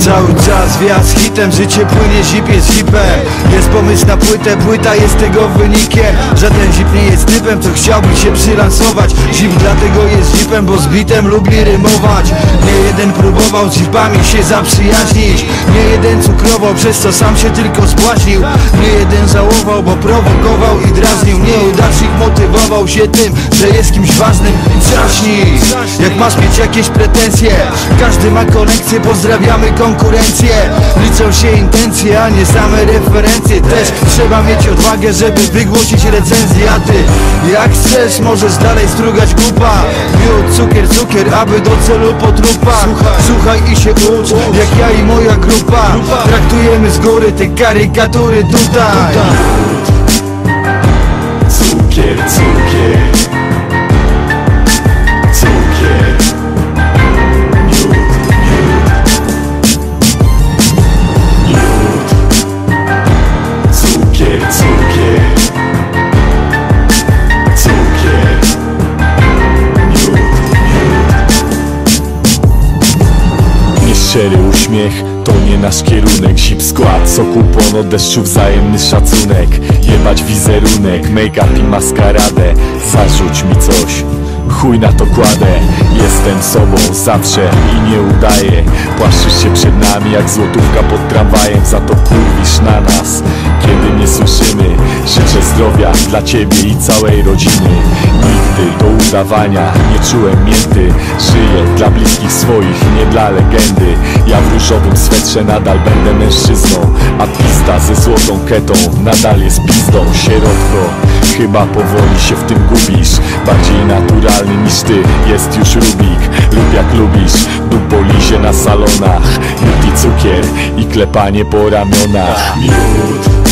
Cały czas wjazd hitem, życie płynie, zip jest zipem Jest pomysł na płytę, płyta jest tego wynikiem. Żaden zip nie jest typem, co chciałby się przylansować. Zip dlatego jest zipem, bo z bitem lubi rymować. Nie jeden próbował z zipami się zaprzyjaźnić. Nie jeden cukrował, przez co sam się tylko zbłaźnił Nie jeden żałował, bo prowokował i drażnił Nieudacznik motywował się tym, że jest kimś ważnym. Drażnij, jak masz mieć jakieś pretensje? Każdy ma konekcję, pozdrawiamy konkurencję. Liczą się intencje, a nie same referencje. Też trzeba mieć odwagę, żeby wygłosić recenzję. A ty, jak chcesz, możesz dalej strugać głupa Miód, cukier, cukier, aby do celu po trupach Słuchaj i się ucz, jak ja i moja grupa. Traktujemy z góry te karykatury tutaj miód Nieszczery uśmiech to nie nasz kierunek. Zip skład, soku płono deszczu wzajemny szacunek. Jebać wizerunek, make-up i maskaradę. Zarzuć mi coś Chuj na to kładę. Jestem sobą zawsze i nie udaję. Płaszczysz się przed nami jak złotówka pod tramwajem. Za to kurwisz na nas Kiedy nie słyszymy. Życzę zdrowia dla ciebie i całej rodziny. Nigdy do udawania nie czułem mięty. Żyję dla bliskich swoich, dla legendy. Ja w różowym swetrze nadal będę mężczyzną A pista ze złotą ketą nadal jest pizdą Sierotko, chyba powoli się w tym gubisz Bardziej naturalny niż ty. Jest już Rubik Lub jak lubisz, dupolizie na salonach. Miód i cukier i klepanie po ramionach. Miód,